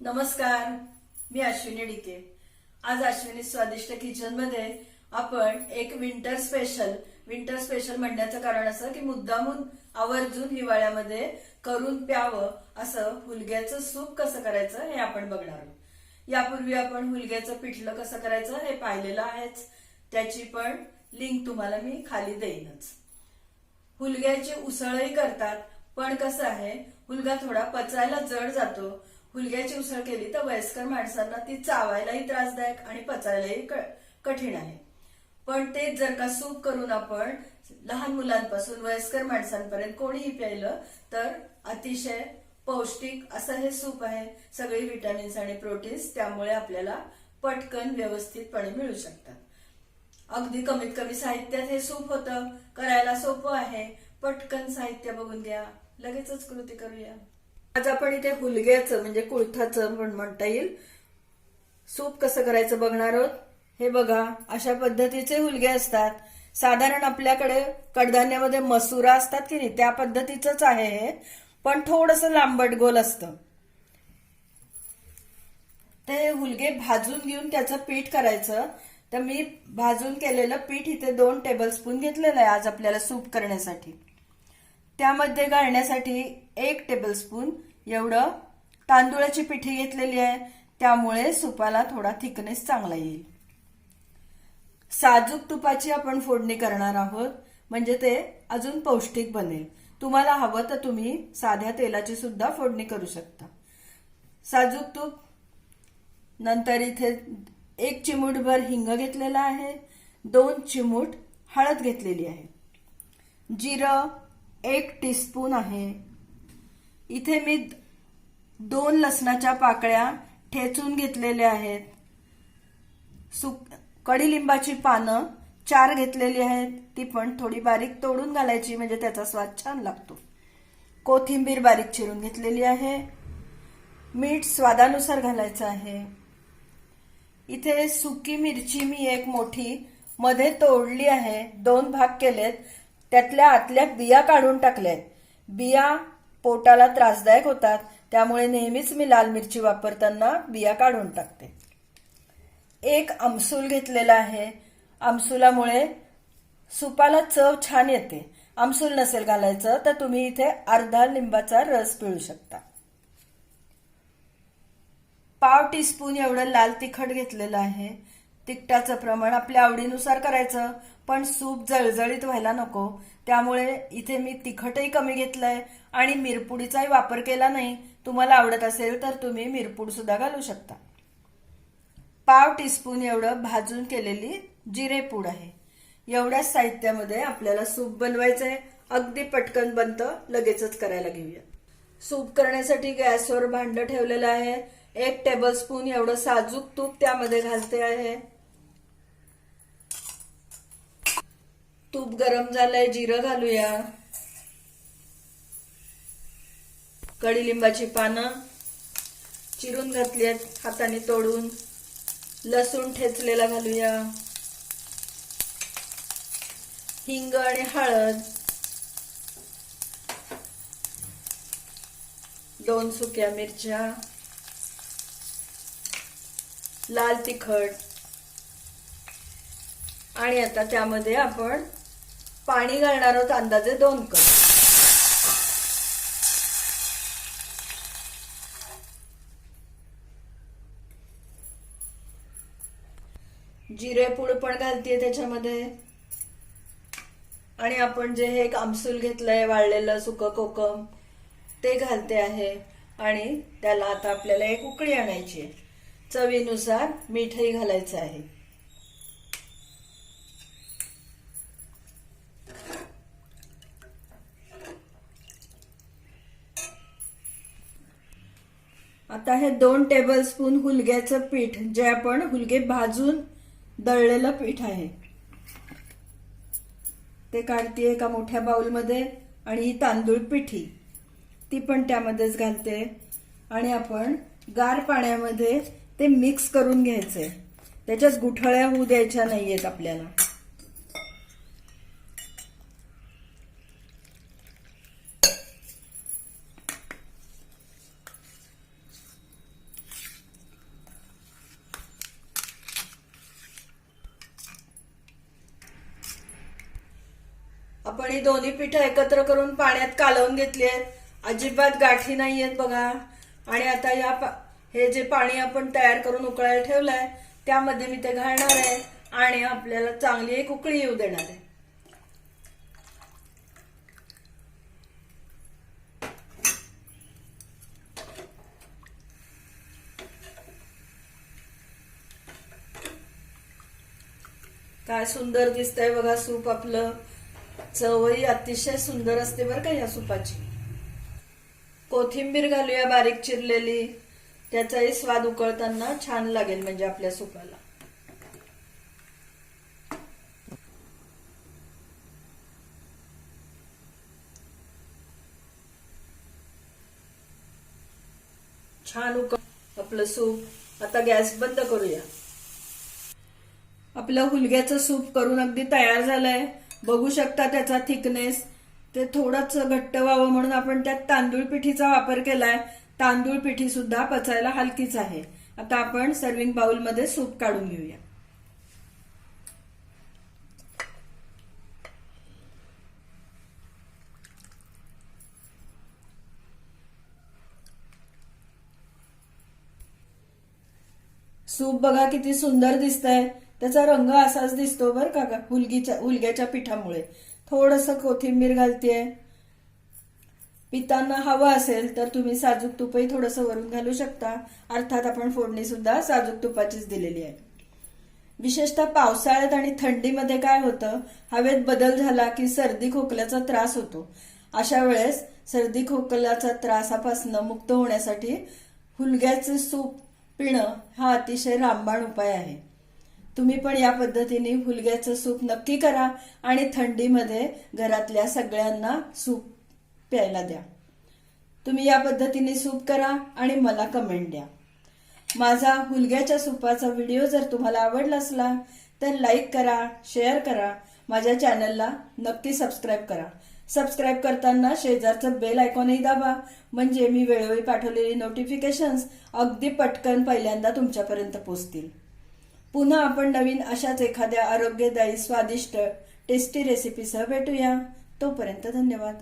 नमस्कार मी अश्विनी डिके आज अश्विनी स्वादिष्ट किचनमध्ये आपण एक विंटर स्पेशल विंटर स्पेशल म्हणण्याचं कारण असं की मुद्दामून आवर्जून हिवाळ्यामध्ये करून प्यावं असं हुलग्याचं सूप कसं करायचं हे आपण बघणार आहोत. यापूर्वी आपण हुलग्याचं पिठलं कसं करायचं हे पाहिलेलं आहेच. त्याची पण लिंक तुम्हाला मी खाली देईनच. हुलग्याची उसळही करतात पण कसं आहे हुलगा थोडा पचायला जड जातो. हुलग्याची उसळ केली तर वयस्कर माणसांना ती चावायलाही त्रासदायक आणि पचायलाही कठीण आहे. पण तेच जर का सूप करून आपण लहान मुलांपासून वयस्कर माणसांपर्यंत कोणीही प्यायलं तर अतिशय पौष्टिक असं हे सूप आहे. सगळी व्हिटॅमिन्स आणि प्रोटीन्स त्यामुळे आपल्याला पटकन व्यवस्थितपणे मिळू शकतात. अगदी कमीत कमी साहित्यात हे सूप होतं. करायला सोपं आहे. पटकन साहित्य बघून घ्या. लगेचच कृती करूया. आज आपण इथे हुलग्याचं म्हणजे कुळथाचं पण म्हणता येईल. सूप कसं करायचं बघणार आहोत? हे बघा अशा पद्धतीचे हुलगे असतात. साधारण आपल्याकडे कडधान्यामध्ये मसुरा असतात की नाही त्या पद्धतीचंच आहे हे. पण थोडस लांबट गोल असतं. ते हुलगे भाजून घेऊन त्याचं पीठ करायचं. तर मी भाजून केलेलं पीठ इथे दोन टेबलस्पून घेतलेलं आहे आज आपल्याला सूप करण्यासाठी. त्यामध्ये घालण्यासाठी एक टेबलस्पून एवढं तांदुळाची पिठी घेतलेली आहे. त्यामुळे सुपाला थोडा थिकनेस चांगला येईल. साजूक तुपाची आपण फोडणी करणार आहोत. म्हणजे ते अजून पौष्टिक बनेल. तुम्हाला हवं तर तुम्ही साध्या तेलाची सुद्धा फोडणी करू शकता. साजूक तूप. नंतर इथे एक चिमूटभर हिंग घेतलेला आहे. दोन चिमूट हळद घेतलेली आहे. जिरं एक टीस्पून आहे. इथे मी दोन लसणाच्या पाकळ्या ठेचून घेतलेल्या आहेत. सुक कडीलिंबाची पानं चार घेतलेली आहेत. ती पण थोडी बारीक तोडून घालायची म्हणजे त्याचा स्वाद छान लागतो. कोथिंबीर बारीक चिरून घेतलेली आहे. मीठ स्वादानुसार घालायचं आहे. इथे सुकी मिरची मी एक मोठी मध्ये तोडली आहे. दोन भाग केलेत. त्यातल्या आतल्या बिया काढून टाकल्यात. बिया पोटाला त्रासदायक होतात त्यामुळे नेहमीच मी लाल मिरची वापरताना बिया काढून टाकते. एक आमसूल घेतलेला आहे. आमसुलामुळे सुपाला चव छान येते. आमसूल नसेल घालायचं तर तुम्ही इथे अर्धा लिंबाचा रस पिळू शकता. पाव टीस्पून एवढं लाल तिखट घेतलेलं आहे. तिखटाचं प्रमाण आपल्या आवडीनुसार करायचं. पण सूप जळजळीत व्हायला नको. त्यामुळे इथे मी तिखटही कमी घेतलंय आणि मिरपुडीचाही वापर केला नाही. तुम्हाला आवडत असेल तर तुम्ही मिरपूड सुद्धा घालू शकता. पाव टीस्पून एवढं भाजून केलेली जिरेपूड आहे. एवढ्याच साहित्यामध्ये आपल्याला सूप बनवायचंय. अगदी पटकन बनतं लगेचच करायला घेऊया. सूप करण्यासाठी गॅसवर भांड ठेवलेलं आहे. एक टेबलस्पून एवढं साजूक तूप त्यामध्ये घालते आहे. तूप गरम झालंय जिरं घालूया. कडीलिंबाची पानं चिरून घातली आहेत हाताने तोडून. लसूण ठेचलेला घालूया. हिंग आणि हळद. दोन सुक्या मिरच्या. लाल तिखट. आणि आता त्यामध्ये आपण पाणी घालणार आहोत अंदाजे दोन कप. जिरेपूड पण घालतीये त्याच्यामध्ये. आणि आपण जे हे एक आमसूल घेतलंय वाळलेलं सुकं कोकम ते घालते आहे. आणि त्याला आता आपल्याला एक उकळी आणायची आहे. चवीनुसार मीठही घालायचं आहे. आता हे दोन टेबलस्पून हुलग्याचं पीठ जे आपण हुलगे भाजून दळलेलं पीठ आहे. ते काढते एका मोठ्या बाउलमध्ये आणि ही तांदूळ पिठी. ती पण त्यामध्येच घालते. आणि आपण गार पाण्यामध्ये ते मिक्स करून घ्यायचे. त्याच्यात गुठळ्या होऊ द्यायच्या नाहीयेत आपल्याला. आपण ही दोन्ही पिठं एकत्र करून पाण्यात कालवून घेतली आहेत. अजिबात गाठी नाही आहेत बघा. आणि आता या हे जे पाणी आपण तयार करून उकळायला ठेवलंय त्यामध्ये मी ते घालणार आहे आणि आपल्याला चांगली एक उकळी येऊ देणार आहे. काय सुंदर दिसतंय बघा सूप आपलं. चवही अतिशय सुंदर असते बरं का या सुपाची. कोथिंबीर घालूया बारीक चिरलेली. त्याचाही स्वाद उकळताना छान लागेल म्हणजे आपल्या सुपाला. छान उकळ आपलं सूप. आता गॅस बंद करूया. आपलं हुलग्याचं सूप करून अगदी तयार झालंय. बघू शकता त्याचा थिकनेस ते थोडंच घट्ट व्हावं म्हणून आपण त्यात तांदूळ पिठीचा वापर केलाय. तांदूळ पिठी सुद्धा पचायला हलकीच आहे. आता आपण सर्विंग बाउलमध्ये सूप काढून घेऊया. सूप बघा किती सुंदर दिसतंय. त्याचा रंग असाच दिसतो बरं का ग- हुलगीच्या हुलग्याच्या पिठामुळे. थोडस कोथिंबीर घालतेय. पितांना हवं असेल तर तुम्ही साजूक तुपही थोडंसं वरून घालू शकता. अर्थात आपण फोडणी सुद्धा साजूक तुपाचीच दिलेली आहे. विशेषतः पावसाळ्यात आणि थंडीमध्ये काय होतं? हवेत बदल झाला की सर्दी खोकल्याचा त्रास होतो. अशा वेळेस सर्दी खोकल्याचा त्रासापासून मुक्त होण्यासाठी हुलग्याचे सूप पिणं हा अतिशय रामबाण उपाय आहे. तुम्ही पण या पद्धतीने हुलग्याचं सूप नक्की करा आणि थंडीमध्ये घरातल्या सगळ्यांना सूप प्यायला द्या. तुम्ही या पद्धतीने सूप करा आणि मला कमेंट द्या. माझा हुलग्याच्या सूपाचा व्हिडिओ जर तुम्हाला आवडला असला तर लाईक करा शेअर करा माझ्या चॅनलला नक्की सबस्क्राईब करा. सबस्क्राईब करताना शेजारचं बेल आयकॉनही दाबा म्हणजे मी वेळोवेळी पाठवलेली नोटिफिकेशन्स अगदी पटकन पहिल्यांदा तुमच्यापर्यंत पोहोचतील पुन्हा आपण नवीन अशाच एखाद्या आरोग्यदायी स्वादिष्ट टेस्टी रेसिपीसह भेटूया. तोपर्यंत धन्यवाद.